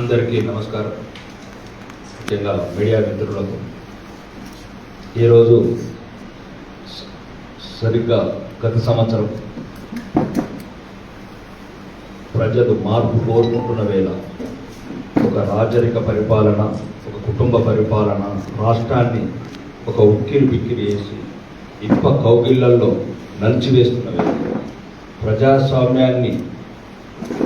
అందరికీ నమస్కారం. ముఖ్యంగా మీడియా మిత్రులకు. ఈరోజు సరిగ్గా గత సంవత్సరం ప్రజలు మార్పు కోరుకుంటున్న వేళ ఒక రాజరిక పరిపాలన ఒక కుటుంబ పరిపాలన రాష్ట్రాన్ని ఒక ఉక్కిరి బిక్కిరి వేసి ఇప్ప కౌగిళ్ళలో నలిచివేస్తున్న వేళ ప్రజాస్వామ్యాన్ని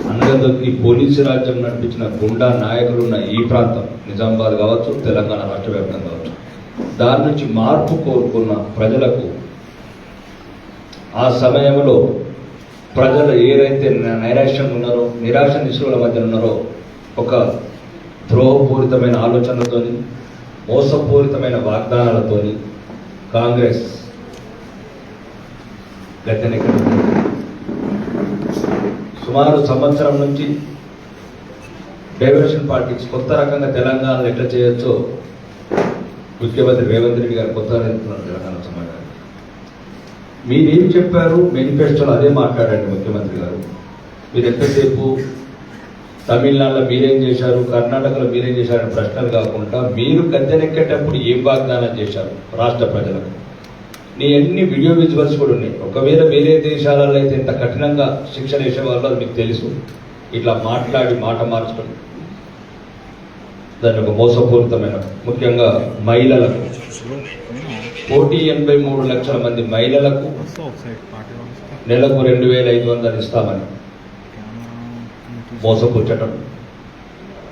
అనగదొక్కి పోలీసు రాజ్యం నడిపించిన గుండా నాయకులున్న ఈ ప్రాంతం నిజామాబాద్ కావచ్చు తెలంగాణ రాష్ట్ర వ్యాప్తంగా కావచ్చు దాని నుంచి మార్పు కోరుకున్న ప్రజలకు ఆ సమయంలో ప్రజలు ఏదైతే నైరాశ్యం నైరాశ్యంగా ఉన్నారో నిరాశ నిశ్రుల మధ్య ఉన్నారో ఒక ద్రోహపూరితమైన ఆలోచనలతోని మోసపూరితమైన వాగ్దానాలతోని కాంగ్రెస్ గద్దెనెక్కడం సుమారు సంవత్సరం నుంచి డైవర్షన్ పాలిటిక్స్ కొత్త రకంగా తెలంగాణలో ఎట్లా చేయొచ్చో ముఖ్యమంత్రి రేవంత్ రెడ్డి గారు కొత్త వెళ్తున్నారు తెలంగాణ సమాజానికి. మీరేం చెప్పారు మేనిఫెస్టోలో అదే మాట్లాడండి ముఖ్యమంత్రి గారు. మీరు ఎంతసేపు తమిళనాడులో మీరేం చేశారు కర్ణాటకలో మీరేం చేశారని ప్రశ్నలు కాకుండా మీరు గద్దెనెక్కేటప్పుడు ఏం వాగ్దానం చేశారు రాష్ట్ర ప్రజలకు? నీ అన్ని వీడియో విజువల్స్ కూడా ఉన్నాయి. ఒకవేళ వేరే దేశాలలో అయితే ఇంత కఠినంగా శిక్షణ వేసేవాళ్ళు అది మీకు తెలుసు. ఇట్లా మాట్లాడి మాట మార్చడం. దాని ఒక మోసపూరితమైన ముఖ్యంగా మహిళలకు. కోటి ఎనభై మూడు లక్షల మంది మహిళలకు నెలకు రెండు వేల ఐదు వందలు ఇస్తామని మోసపుచ్చటం.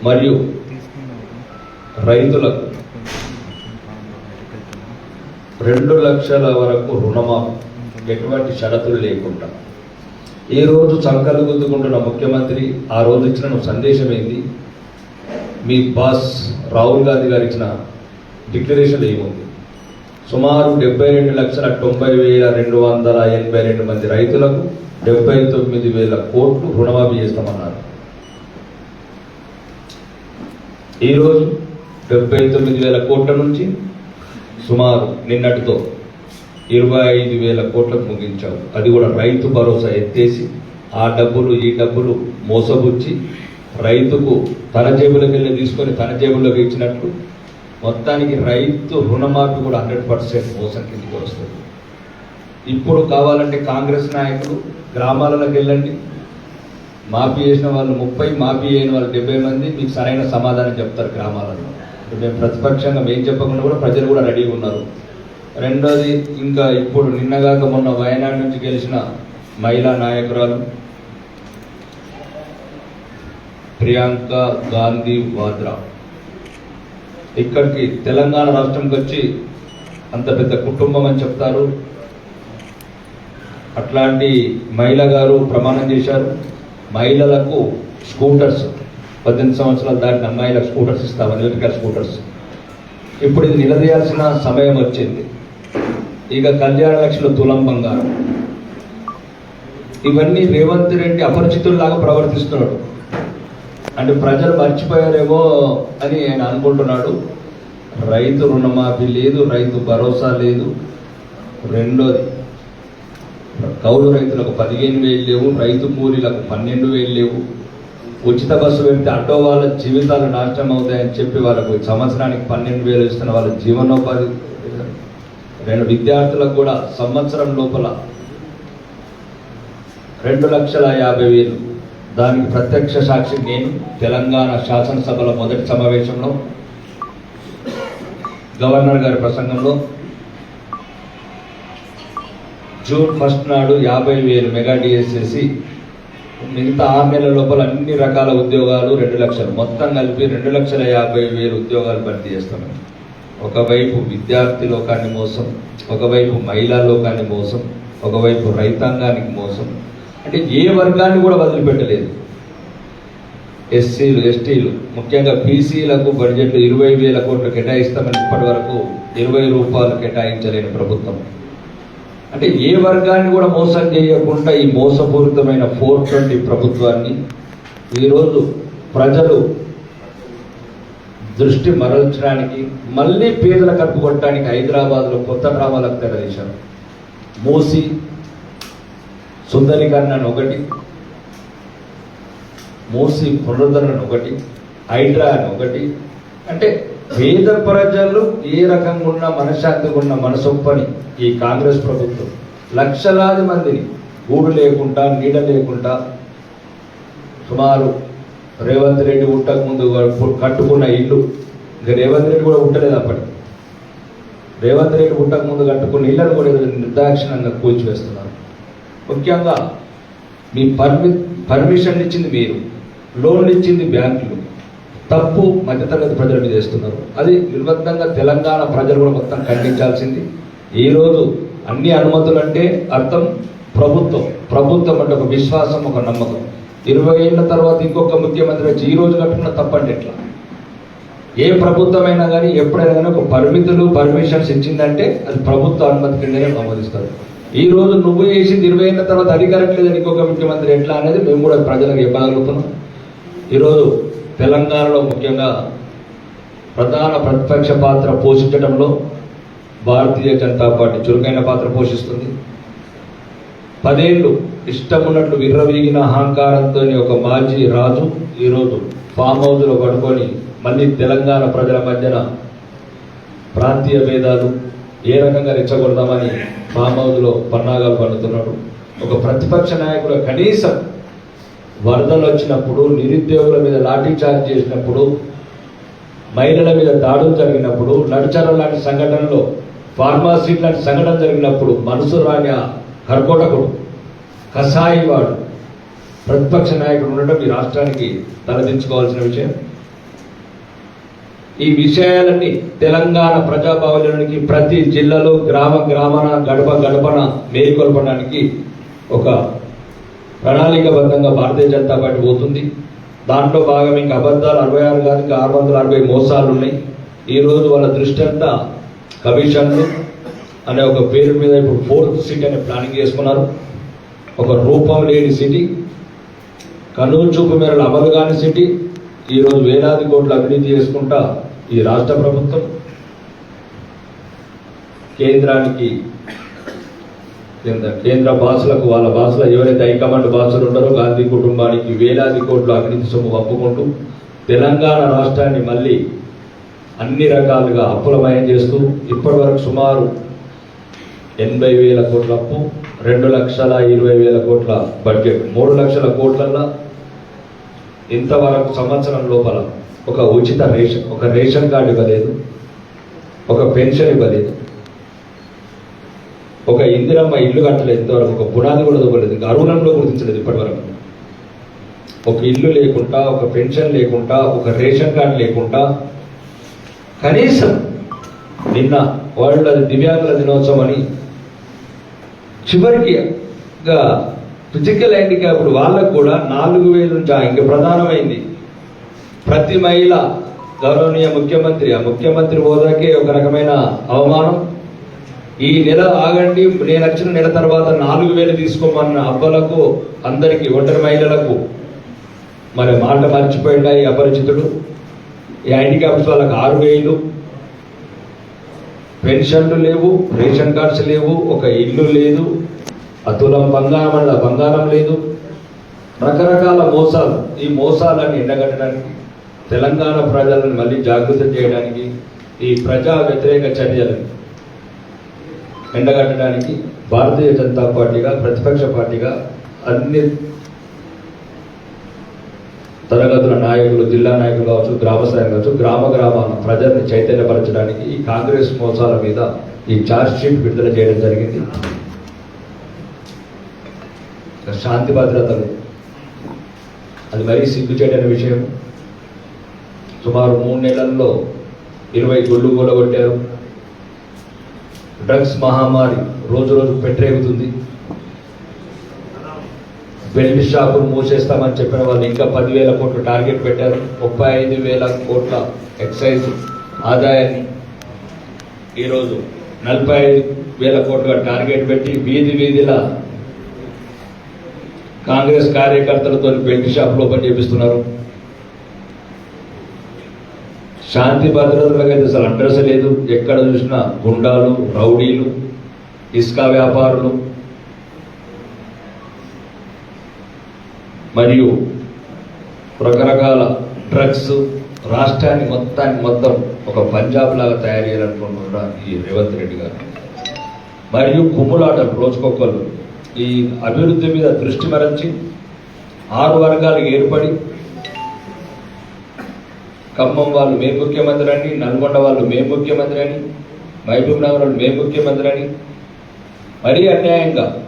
మరియు రైతులకు రెండు లక్షల వరకు రుణమాఫీ ఎటువంటి షరతులు లేకుండా. ఈ రోజు చంకలు గుద్దుకుంటున్న ముఖ్యమంత్రి ఆ రోజు ఇచ్చిన సందేశం ఏంది? మీ బాస్ రాహుల్ గాంధీ గారు ఇచ్చిన డిక్లరేషన్ ఏముంది? సుమారు డెబ్బై రెండు లక్షల తొంభై వేల రెండు వందల ఎనభై రెండు మంది రైతులకు డెబ్బై తొమ్మిది వేల కోట్లు రుణమాఫీ చేస్తామన్నారు. ఈరోజు డెబ్బై తొమ్మిది వేల కోట్ల నుంచి సుమారు నిన్నటితో ఇరవై ఐదు వేల కోట్లకు ముగించాము అది కూడా రైతు భరోసా ఎత్తేసి ఆ డబ్బులు ఈ డబ్బులు మోసబుచ్చి రైతుకు తన జేబులోకి వెళ్ళి తీసుకొని తన జేబుల్లోకి ఇచ్చినట్లు మొత్తానికి రైతు రుణమాఫీ కూడా హండ్రెడ్ పర్సెంట్ మోసం కిందకి వస్తుంది. ఇప్పుడు కావాలంటే కాంగ్రెస్ నాయకులు గ్రామాలకు వెళ్ళండి. మాఫీ చేసిన వాళ్ళు ముప్పై మాఫీ అయిన వాళ్ళు డెబ్బై మంది మీకు సరైన సమాధానం చెప్తారు గ్రామాలలో. మేము ప్రతిపక్షంగా మేము చెప్పకుండా కూడా ప్రజలు కూడా రెడీగా ఉన్నారు. రెండోది ఇంకా ఇప్పుడు నిన్నగాక మొన్న వయనాడు నుంచి గెలిచిన మహిళా నాయకురాలు ప్రియాంక గాంధీ వాద్రా. ఇక్కడికి తెలంగాణ రాష్ట్రంకి వచ్చి అంత పెద్ద కుటుంబం అని చెప్తారు. అట్లాంటి మహిళ గారు ప్రమాణం చేశారు. మహిళలకు స్కూటర్స్. పద్దెనిమిది సంవత్సరాలు దాటిన అమ్మాయిలకు స్కూటర్స్ ఇస్తామని ఎలక్ట్రికల్ స్కూటర్స్. ఇప్పుడు ఇది నిలదీయాల్సిన సమయం వచ్చింది. ఇక కళ్యాణ లక్ష్మిలో తులం బంగారం. ఇవన్నీ రేవంత్ రెడ్డి అపరిచితుల్లాగా ప్రవర్తిస్తున్నాడు. అంటే ప్రజలు మర్చిపోయారేమో అని ఆయన అనుకుంటున్నాడు. రైతు రుణమాఫీ లేదు రైతు భరోసా లేదు. రెండోది కౌలు రైతులకు పదిహేను వేలు లేవు రైతు కూలీలకు పన్నెండు వేలు లేవు. ఉచిత బస్సు వెళ్తే ఆటో వాళ్ళ జీవితాలు నాశనం అవుతాయని చెప్పి వాళ్ళకు సంవత్సరానికి పన్నెండు వేలు ఇస్తున్న వాళ్ళ జీవనోపాధి రెండు విద్యార్థులకు కూడా సంవత్సరం లోపల రెండు లక్షల యాభై వేలు. దానికి ప్రత్యక్ష సాక్షి నేను తెలంగాణ శాసనసభల మొదటి సమావేశంలో గవర్నర్ గారి ప్రసంగంలో జూన్ ఫస్ట్ నాడు యాభై వేలు మెగా డిఎస్ చేసి మిగతా ఆరు నెలల లోపల అన్ని రకాల ఉద్యోగాలు రెండు లక్షలు. మొత్తం కలిపి రెండు లక్షల యాభై వేలు ఉద్యోగాలు భర్తీ చేస్తున్నాం. ఒకవైపు విద్యార్థి లోకాన్ని మోసం ఒకవైపు మహిళా లోకాన్ని మోసం ఒకవైపు రైతాంగానికి మోసం. అంటే ఏ వర్గాన్ని కూడా వదిలిపెట్టలేదు. ఎస్సీలు ఎస్టీలు ముఖ్యంగా బీసీలకు బడ్జెట్ ఇరవై వేల కోట్లు కేటాయిస్తామని ఇప్పటి వరకు ఇరవై రూపాయలు కేటాయించలేని ప్రభుత్వం. అంటే ఏ వర్గాన్ని కూడా మోసం చేయకుండా ఈ మోసపూరితమైన ఫోర్ ట్వంటీ ప్రభుత్వాన్ని ఈరోజు ప్రజలు దృష్టి మరల్చడానికి మళ్ళీ పేదల కప్పు కొట్టడానికి హైదరాబాద్లో కొత్త డ్రామాలకు తెరదీశారు మూసి సుందరీకరణ అని ఒకటి మూసి పునరుద్ధరణ ఒకటి హైడ్రా అని ఒకటి అంటే పేద ప్రజలు ఏ రకంగా ఉన్న మనశ్శాంతిగా ఉన్న మనసొప్పని ఈ కాంగ్రెస్ ప్రభుత్వం లక్షలాది మందిని గూడు లేకుండా నీడ లేకుండా సుమారు రేవంత్ రెడ్డి ఉట్టక ముందు కట్టుకున్న ఇల్లు. ఇంకా రేవంత్ రెడ్డి కూడా ఉండలేదు అప్పటి రేవంత్ రెడ్డి ఉట్టక ముందు కట్టుకున్న ఇళ్ళను కూడా ఈరోజు నిర్దాక్షిణంగా కూల్చివేస్తున్నారు. ముఖ్యంగా మీ పర్మి పర్మిషన్ ఇచ్చింది మీరు. లోన్లు ఇచ్చింది బ్యాంకులు. తప్పు మధ్యతరగతి ప్రజల మీద వేస్తున్నారు. అది నిర్బద్ధంగా తెలంగాణ ప్రజలు కూడా మొత్తం ఖండించాల్సింది. ఈరోజు అన్ని అనుమతులు అంటే అర్థం ప్రభుత్వం. ప్రభుత్వం అంటే ఒక విశ్వాసం ఒక నమ్మకం. ఇరవై ఏళ్ళ తర్వాత ఇంకొక ముఖ్యమంత్రి వచ్చి ఈ రోజు కట్టుకున్న తప్పంటే ఎట్లా? ఏ ప్రభుత్వమైనా కానీ ఎప్పుడైనా కానీ ఒక పరిమితులు పర్మిషన్స్ ఇచ్చిందంటే అది ప్రభుత్వ అనుమతి కిందనే ఆమోదిస్తారు. ఈ రోజు నువ్వు చేసింది ఇరవై ఏళ్ళ తర్వాత అధికారం లేదని ఇంకొక ముఖ్యమంత్రి ఎట్లా అనేది మేము కూడా ప్రజలకు ఇవ్వగలుగుతున్నాం ఈరోజు తెలంగాణలో ముఖ్యంగా ప్రధాన ప్రతిపక్ష పాత్ర పోషించడంలో భారతీయ జనతా పార్టీ చురుకైన పాత్ర పోషిస్తుంది. పదేళ్ళు ఇష్టం ఉన్నట్లు విర్రవీగిన అహంకారంతో ఒక మాజీ రాజు ఈరోజు ఫామ్ హౌస్లో పడుకొని మళ్ళీ తెలంగాణ ప్రజల మధ్యన ప్రాంతీయ భేదాలు ఏ రకంగా రెచ్చగొడదామని ఫామ్ హౌస్లో పన్నాగాలు పండుతున్నాడు. ఒక ప్రతిపక్ష నాయకుడు కనీసం వరదలు వచ్చినప్పుడు నిరుద్యోగుల మీద లాఠీ చార్జ్ చేసినప్పుడు మహిళల మీద దాడులు జరిగినప్పుడు నడుచరం లాంటి సంఘటనలో ఫార్మాసీ లాంటి సంఘటన జరిగినప్పుడు మనసు రాని కర్కోటకుడు కసాయివాడు ప్రతిపక్ష నాయకుడు ఉండటం ఈ రాష్ట్రానికి తలదించుకోవాల్సిన విషయం. ఈ విషయాలన్నీ తెలంగాణ ప్రజాభావజనానికి ప్రతి జిల్లాలో గ్రామ గ్రామాన గడప గడపన మేలుకొల్పడానికి ఒక ప్రణాళికబద్ధంగా భారతీయ జనతా పార్టీ పోతుంది. దాంట్లో భాగం ఇంకా అబద్ధాలు అరవై ఆరు కాదు ఇంకా ఆరు వందల అరవై మోసాలు ఉన్నాయి. ఈరోజు వాళ్ళ దృష్టి అంతా కమిషన్లు అనే ఒక పేరు మీద ఇప్పుడు ఫోర్త్ సిటీ అనే ప్లానింగ్ చేసుకున్నారు. ఒక రూపం లేని సిటీ కనులు చూపు మేరలు అమలు కాని సిటీ. ఈరోజు వేలాది కోట్లు అవినీతి చేసుకుంటా ఈ రాష్ట్ర ప్రభుత్వం. కేంద్రానికి కేంద్ర భాషలకు వాళ్ళ భాషలో ఎవరైతే హైకమాండ్ భాషలు ఉంటారో గాంధీ కుటుంబానికి వేలాది కోట్ల అవినీతి సొమ్ము పంపుకుంటూ తెలంగాణ రాష్ట్రాన్ని మళ్ళీ అన్ని రకాలుగా అప్పులమయం చేస్తూ ఇప్పటి వరకు సుమారు ఎనభై వేల కోట్ల అప్పు రెండు లక్షల ఇరవై వేల కోట్ల బడ్జెట్ మూడు లక్షల కోట్లల్లో ఇంతవరకు సంవత్సరం లోపల ఒక ఉచిత రేషన్ ఒక రేషన్ కార్డు ఇవ్వలేదు ఒక పెన్షన్ ఇవ్వలేదు. ఒక ఇందిరమ్మ ఇల్లు కట్టలేదు ఇంతవరకు ఒక పునాది కూడా ఇవ్వలేదు ఇంకా అరుణంలో గుర్తించలేదు ఇప్పటివరకు. ఒక ఇల్లు లేకుండా ఒక పెన్షన్ లేకుండా ఒక రేషన్ కార్డు లేకుండా కనీసం నిన్న వరల్డ్ దివ్యాంగుల దినోత్సవం అని చివరికి ఫిజికల్ హ్యాండిక్యాప్డ్ వాళ్ళకు కూడా నాలుగు వేలు నుంచి ఇంకా ప్రధానమైంది. ప్రతి మహిళ గౌరవనీయ ముఖ్యమంత్రి ఆ ముఖ్యమంత్రి హోదాకే ఒక రకమైన అవమానం. ఈ నెల ఆగండి నేను వచ్చిన నెల తర్వాత నాలుగు వేలు తీసుకోమన్న అబ్బలకు అందరికీ ఒంటరి మహిళలకు మరి మాట మర్చిపోయినా ఈ అపరిచితుడు? ఈ హ్యాండిక్యాప్స్ వాళ్ళకి ఆరు వేలు. పెన్షన్లు లేవు రేషన్ కార్డ్స్ లేవు ఒక ఇల్లు లేదు అతులం బంగారం అన్న బంగారం లేదు. రకరకాల మోసాలు ఈ మోసాలను ఎండగట్టడానికి తెలంగాణ ప్రజలను మళ్ళీ జాగృతం చేయడానికి ఈ ప్రజా వ్యతిరేక చర్యలను ఎండగట్టడానికి భారతీయ జనతా పార్టీగా ప్రతిపక్ష పార్టీగా అన్ని తరగతుల నాయకులు జిల్లా నాయకులు కావచ్చు గ్రామ స్థాయి కావచ్చు గ్రామ గ్రామాల ప్రజల్ని చైతన్యపరచడానికి ఈ కాంగ్రెస్ మోసాల మీద ఈ ఛార్జ్ షీట్ విడుదల చేయడం జరిగింది. శాంతి భద్రతలు. అది మరీ సిగ్గుచేటైన విషయం. సుమారు మూడు నెలల్లో ఇరవై గుళ్ళు కూలగొట్టారు డ్రగ్స్ మహమ్మారి రోజు రోజు పెట్టరేగుతుంది. బెల్ట్ షాపులు మూసేస్తామని చెప్పిన వాళ్ళు ఇంకా పదివేల కోట్లు టార్గెట్ పెట్టారు. ముప్పై ఐదు వేల కోట్ల ఎక్సైజ్ ఆదాయాన్ని ఈరోజు నలభై ఐదు వేల కోట్ల టార్గెట్ పెట్టి వీధి వీధిల కాంగ్రెస్ కార్యకర్తలతో బెల్ట్ షాపులు ఓపెన్ చేపిస్తున్నారు. శాంతి భద్రతలకు అయితే అసలు అడ్రస్ లేదు. ఎక్కడ చూసినా గుండాలు రౌడీలు ఇసుక వ్యాపారులు. మరియు రకరకాల డ్రగ్స్ రాష్ట్రాన్ని మొత్తాన్ని మొత్తం ఒక పంజాబ్ లాగా తయారు చేయాలనుకుంటున్నారు ఈ రేవంత్ రెడ్డి గారు. మరియు కుమ్ములాటలు రోజుకొకరు ఈ అభివృద్ధి మీద దృష్టి మరల్చి ఆరు వర్గాలు ఏర్పడి ఖమ్మం వాళ్ళు మే ముఖ్యమంత్రి అని నల్గొండ వాళ్ళు మే ముఖ్యమంత్రి అని మహబూబ్ నగర్ వాళ్ళు మే ముఖ్యమంత్రి అని. మరీ అన్యాయంగా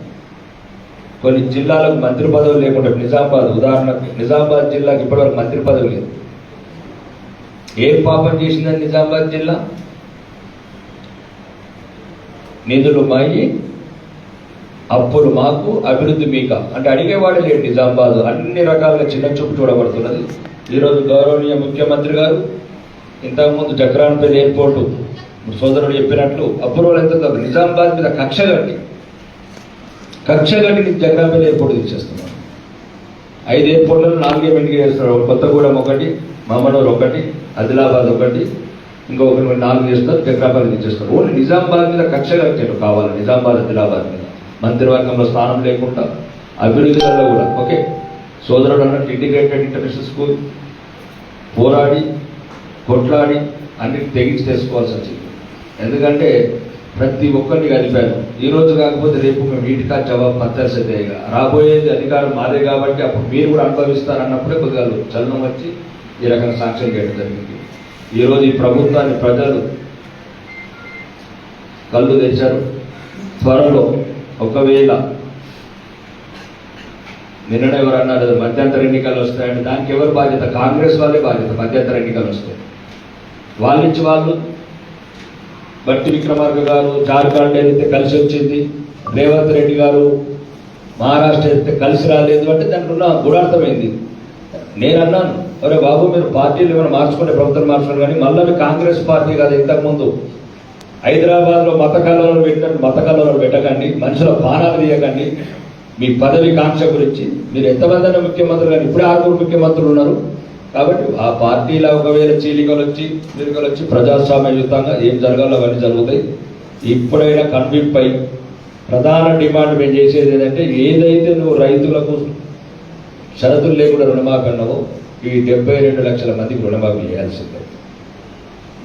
కొన్ని జిల్లాలకు మంత్రి పదవి లేకుండా నిజామాబాద్ ఉదాహరణకు నిజామాబాద్ జిల్లాకి ఇప్పటివరకు మంత్రి పదవి లేదు. ఏం పాపం చేసిందని నిజామాబాద్ జిల్లా? నిధులు మాయి అప్పులు మాకు అభివృద్ధి మీక? అంటే అడిగేవాడే లేడు నిజామాబాద్ అన్ని రకాలుగా చిన్న చూపు చూడబడుతున్నది. ఈరోజు గౌరవనీయ ముఖ్యమంత్రి గారు ఇంతకుముందు జక్రాన్పేట ఎయిర్పోర్టు సోదరుడు చెప్పినట్లు అప్రూవల్ ఎంత నిజామాబాద్ మీద కక్ష కట్టి కక్ష కట్టి జక్రాన్పేట ఎయిర్పోర్ట్ తీసేస్తున్నాడు ఐదు ఎయిర్పోర్ట్లను నాలుగే మెండిగా చేస్తున్నారు. కొత్తగూడెం ఒకటి మామనూరు ఒకటి ఆదిలాబాద్ ఒకటి ఇంకొకటి నాలుగు చేస్తారు జక్రాబాద్ తెచ్చేస్తారు ఓన్లీ నిజామాబాద్ మీద కక్ష కట్టాడు కావాలి. నిజామాబాద్ ఆదిలాబాద్ మీద మంత్రివర్గంలో స్థానం లేకుండా అభివృద్ధిలో కూడా. ఓకే? సోదరుడు అన్నట్టు ఇంటిగ్రేటెడ్ ఇంటర్నేషనల్ స్కూల్ పోరాడి కొట్లాడి అన్నిటి తెగించి తెచ్చుకోవాల్సి వచ్చింది. ఎందుకంటే ప్రతి ఒక్కరిని కలిపాను ఈ రోజు కాకపోతే రేపు మేము వీటికా జవాబు పత్తాల్సిందే ఇక రాబోయేది అధికారం మాదే కాబట్టి అప్పుడు మీరు కూడా అనుభవిస్తారన్నప్పుడే కొద్దిగా చలనం వచ్చి ఈ రకంగా సాక్ష్యం చేయడం జరిగింది. ఈరోజు ఈ ప్రభుత్వాన్ని ప్రజలు కళ్ళు తెచ్చారు త్వరలో ఒకవేళ నిన్న ఎవరు అన్నారు మధ్యంతర ఎన్నికలు వస్తాయంటే దానికి ఎవరు బాధ్యత? కాంగ్రెస్ వాళ్ళే బాధ్యత మధ్యంతర ఎన్నికలు వస్తాయి వాళ్ళ నుంచి వాళ్ళు. భట్టి విక్రమార్క గారు జార్ఖండ్ ఏదైతే కలిసి వచ్చింది రేవంత్ రెడ్డి గారు మహారాష్ట్ర ఏదైతే కలిసి రాలేదు అంటే దానికి ఉన్న గుణార్థమైంది. నేను అన్నాను అరే బాబు మీరు పార్టీలు ఏమైనా మార్చుకుంటే ప్రభుత్వం మార్చుకోండి కానీ మళ్ళీ కాంగ్రెస్ పార్టీ కాదు ఇంతకుముందు హైదరాబాద్లో మత కళలు పెట్టండి మత కళలు పెట్టకండి మనుషుల బాణాలు తీయకండి మీ పదవి కాంక్ష గురించి. మీరు ఎంతమంది అయినా ముఖ్యమంత్రులు కానీ ఇప్పుడే ఆరుగురు ముఖ్యమంత్రులు ఉన్నారు. కాబట్టి ఆ పార్టీలో ఒకవేళ చీలికలు వచ్చి చీలికలు వచ్చి ప్రజాస్వామ్యయుతంగా ఏం జరగాలో అవన్నీ జరుగుతాయి. ఇప్పుడైనా కన్విప్ ప్రధాన డిమాండ్ మేము చేసేది ఏంటంటే ఏదైతే నువ్వు రైతులకు షరతులు లేకుండా రుణమాఫీ అన్నావో ఈ డెబ్బై రెండు లక్షల మందికి రుణమాఫీ చేయాల్సిందే.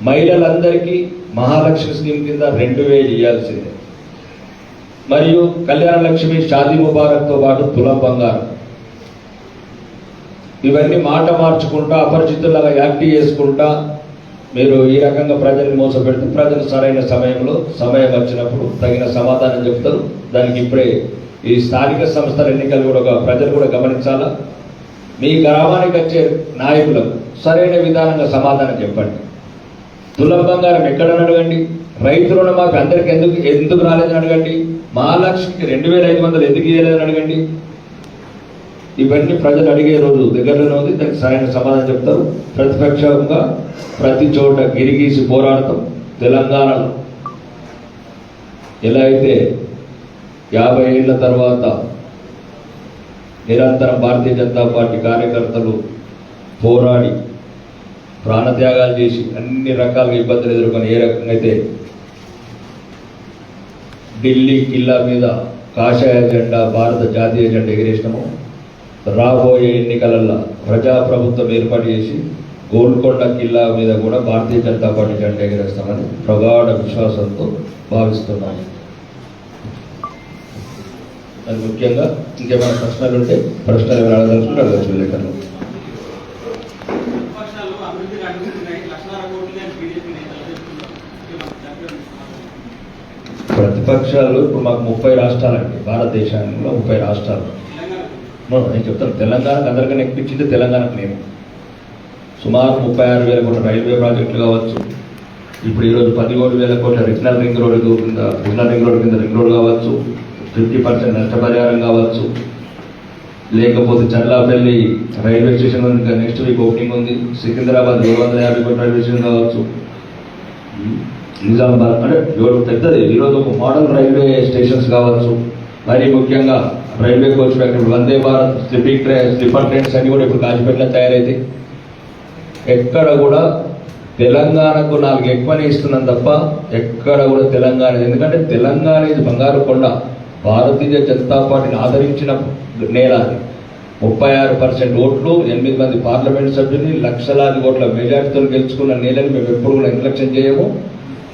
మహిళలందరికీ మహాలక్ష్మి స్కీమ్ కింద రెండు వేలు ఇవ్వాల్సిందే. మరియు కళ్యాణ లక్ష్మి షాదీ ముబారక్తో పాటు తులం బంగారం. ఇవన్నీ మాట మార్చుకుంటా అపరిచితులాగా యాక్ట్ చేసుకుంటా మీరు ఈ రకంగా ప్రజల్ని మోసపెడితే ప్రజలు సరైన సమయంలో సమయం వచ్చినప్పుడు తగిన సమాధానం చెప్తారు. దానికి ఇప్పుడే ఈ స్థానిక సంస్థల ఎన్నికలు కూడా ఒక ప్రజలు కూడా గమనించాలా? మీ గ్రామానికి వచ్చే నాయకులకు సరైన విధానంగా సమాధానం చెప్పండి. తులం బంగారం ఎక్కడని అడగండి. రైతు రుణమాఫీ అందరికి ఎందుకు ఎందుకు రాలేదని అడగండి. మహాలక్ష్మికి రెండు వేల ఐదు వందలు ఎందుకు ఇవ్వలేదని అడగండి? ఇవన్నీ ప్రజలు అడిగే రోజు దగ్గరలోనే ఉంది దానికి సరైన సమాధానం చెప్తారు. ప్రతిపక్షంగా ప్రతి చోట గిరిగీసి పోరాడతాం తెలంగాణలో. ఎలా అయితే యాభై ఏళ్ళ తర్వాత నిరంతరం భారతీయ జనతా పార్టీ కార్యకర్తలు పోరాడి ప్రాణత్యాగాలు చేసి అన్ని రకాలుగా ఇబ్బందులు ఎదుర్కొని ఏ రకంగా అయితే ఢిల్లీ కిల్లా మీద కాషాయ జెండా భారత జాతీయ జెండా ఎగిరేసినాము. రాబోయే ఎన్నికలలో ప్రజాప్రభుత్వం ఏర్పాటు చేసి గోల్కొండ కిల్లా మీద కూడా భారతీయ జనతా పార్టీ జెండా ఎగిరేస్తామని ప్రగాఢ విశ్వాసంతో భావిస్తున్నాను అది ముఖ్యంగా ఇంకేమైనా ప్రశ్నలు ఉంటే ప్రశ్నలు అడగదలుచుకుంటే అడగచ్చు లేఖను విపక్షాలు అభివృద్ధికి అడ్డుకుంటున్నాయి లక్షలాది కోట్లు అని బీజేపీ నేతలు చెప్తున్నారు విపక్షాలు ఇప్పుడు మాకు ముప్పై రాష్ట్రాలండి భారతదేశంలో ముప్పై రాష్ట్రాలు. నేను చెప్తాను తెలంగాణకు అందరికీ ఎక్కించింది తెలంగాణకు మేము సుమారు ముప్పై ఆరు వేల కోట్ల రైల్వే ప్రాజెక్టులు కావచ్చు. ఇప్పుడు ఈరోజు పదిహేడు వేల కోట్ల రిజినల్ రింగ్ రోడ్ కింద రిజినల్ రింగ్ రోడ్ కింద రింగ్ రోడ్ కావచ్చు ఫిఫ్టీ పర్సెంట్ నష్టపరిహారం కావచ్చు. లేకపోతే చల్లాపల్లి రైల్వే స్టేషన్ ఉంది ఇంకా నెక్స్ట్ వీక్ ఓపెనింగ్ ఉంది. సికింద్రాబాద్ ఏడు వందల యాభై కోట్ల రైల్వే స్టేషన్ కావచ్చు. నిజామాబాద్ అంటే ఏడు పెద్దది? ఈరోజు ఒక మోడల్ రైల్వే స్టేషన్స్ కావచ్చు. మరి ముఖ్యంగా railway coach factory Vande Bharat sleeping train sleeper trains అన్ని కూడా ఇప్పుడు కాజిపేటలో తయారైతే. ఎక్కడ కూడా తెలంగాణకు నాలుగు ఎక్కువనే ఇస్తున్నాం తప్ప ఎక్కడ కూడా తెలంగాణ ఎందుకంటే తెలంగాణ ఇది బంగారు కొండ. భారతీయ జనతా పార్టీని ఆదరించిన నేల అది. ముప్పై ఆరు పర్సెంట్ ఓట్లు ఎనిమిది మంది పార్లమెంట్ సభ్యుల్ని లక్షలాది ఓట్ల మెజార్టీతో గెలుచుకున్న నేలని మేము ఎప్పుడు కూడా నిర్లక్ష్యం చేయము.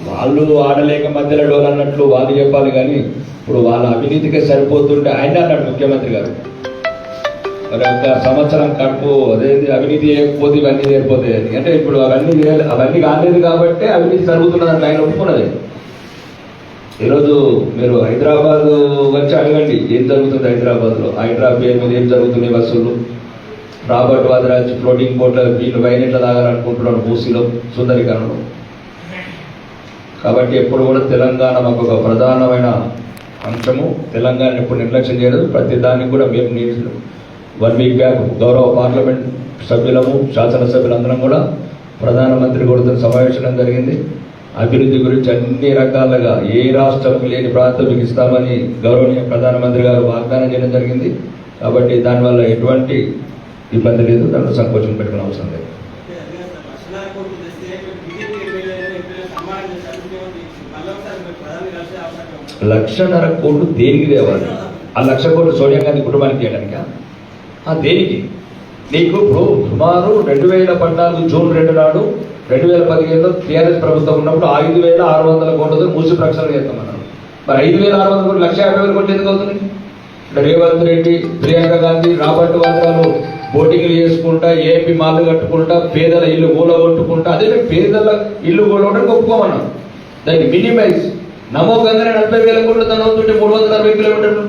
వాళ్ళు ఆడలేక మధ్యలో డోలు అన్నట్లు వాళ్ళు చెప్పాలి కానీ ఇప్పుడు వాళ్ళ అవినీతికే సరిపోతుంటే ఆయన అన్నాడు ముఖ్యమంత్రి గారు. మరి ఒక సంవత్సరం కడుపు అదేంటి అవినీతి చేయకపోతే ఇవన్నీ చేరిపోతాయి అని అంటే ఇప్పుడు అవన్నీ చేయాలి అవన్నీ కాలేదు కాబట్టి అవినీతి జరుగుతున్నది అంటే ఆయన ఒప్పుకున్నది. ఈరోజు మీరు హైదరాబాద్ వచ్చి అడగండి ఏం జరుగుతుంది హైదరాబాద్లో? హైదరాబాద్ పేరు మీద ఏం జరుగుతున్నాయి బస్సులు? రాబర్ట్ వాదరాజ్ ఫ్లోటింగ్ బోట్ల వీళ్ళు వైన్ ఎట్లా తాగాలనుకుంటున్నాడు మూసీలో సుందరీకరణలో. కాబట్టి ఎప్పుడు కూడా తెలంగాణ మాకు ఒక ప్రధానమైన అంశము. తెలంగాణ ఎప్పుడు నిర్లక్ష్యం చేయలేదు ప్రతి దానికి కూడా మేము నీళ్ళు వన్ వీక్ బ్యాక్ గౌరవ పార్లమెంట్ సభ్యులము శాసనసభ్యులందరం కూడా ప్రధానమంత్రి కూడా సమావేశం జరిగింది. అభివృద్ధి గురించి అన్ని రకాలుగా ఏ రాష్ట్రం లేని ప్రాంతం ఇస్తామని గౌరవనీయ ప్రధానమంత్రి గారు వాగ్దానం చేయడం జరిగింది. కాబట్టి దానివల్ల ఎటువంటి ఇబ్బంది లేదు. దాంట్లో సంకోచం పెట్టుకునే అవసరం లేదు. లక్షన్నర కోట్లు దేనికి తేవాలి? ఆ లక్ష కోట్లు సోనియా గాంధీ కుటుంబానికి చేయడానికా ఆ దేనికి? నీకు ఇప్పుడు సుమారు రెండు వేల పద్నాలుగు జూన్ రెండు నాడు రెండు వేల పదిహేనులో టీఆర్ఎస్ ప్రభుత్వం ఉన్నప్పుడు ఐదు వేల ఆరు వందల కోట్లతో మూసి ప్రక్షాళన చేస్తామన్నారు. మరి ఐదు వేల ఆరు వందల కోట్లు లక్ష యాభై వేల కోట్లు ఎందుకు అవుతుంది రేవంత్ రెడ్డి ప్రియాంక గాంధీ రాబర్ట్ వాద్రాలు బోటింగ్లు చేసుకుంటా ఏపీ మాలు కట్టుకుంటా పేదల ఇల్లు కూలగొట్టుకుంటా అదే పేదల ఇల్లు కూలగొట్టడానికి ఒప్పుకోమన్నాం దాన్ని మినిమైజ్ నమ్మకంగానే నలభై వేల కోట్లు తన అవుతుంటే మూడు వందల అరవై కిలోమీటర్లు.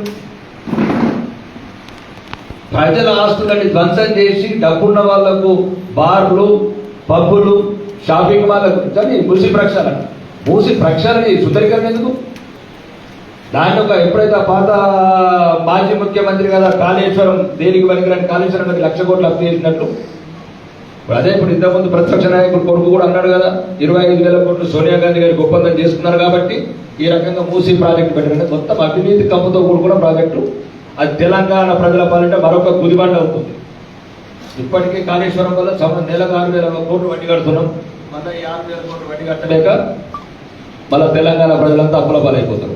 ప్రజల ఆస్తులని ధ్వంసం చేసి డబ్బున్న వాళ్ళకు బార్లు పబ్బులు షాపింగ్ మాల్లకు కానీ మూసి ప్రక్షాళన. మూసి ప్రక్షాళన ఈ ఎందుకు? దాని ఒక ఎప్పుడైతే పాత మాజీ ముఖ్యమంత్రి కదా కాళేశ్వరం దేనికి పనికిరాని కాళేశ్వరం లక్ష కోట్లు అప్పు చేసినట్లు. ఇప్పుడు అదే ఇప్పుడు ఇంతకుముందు ప్రతిపక్ష నాయకుడు కొడుకు కూడా అన్నాడు కదా ఇరవై ఐదు వేల కోట్లు సోనియా గాంధీ గారికి ఒప్పందం చేసుకున్నారు కాబట్టి ఈ రకంగా మూసి ప్రాజెక్టు పెట్టడం మొత్తం అవినీతి కప్పుతో కూడుకున్న ప్రాజెక్టు. అది తెలంగాణ ప్రజల పాలంటే మరొక గుదిబండ అవుతుంది. ఇప్పటికే కాళేశ్వరం వల్ల సమ నెలకు ఆరు వేల కోట్లు వడ్డీ కడుతున్నాం. మళ్ళీ ఆరు వేల కోట్లు వడ్డీ కట్టలేక మళ్ళీ తెలంగాణ ప్రజలంతా అప్పుల పాలైపోతారు.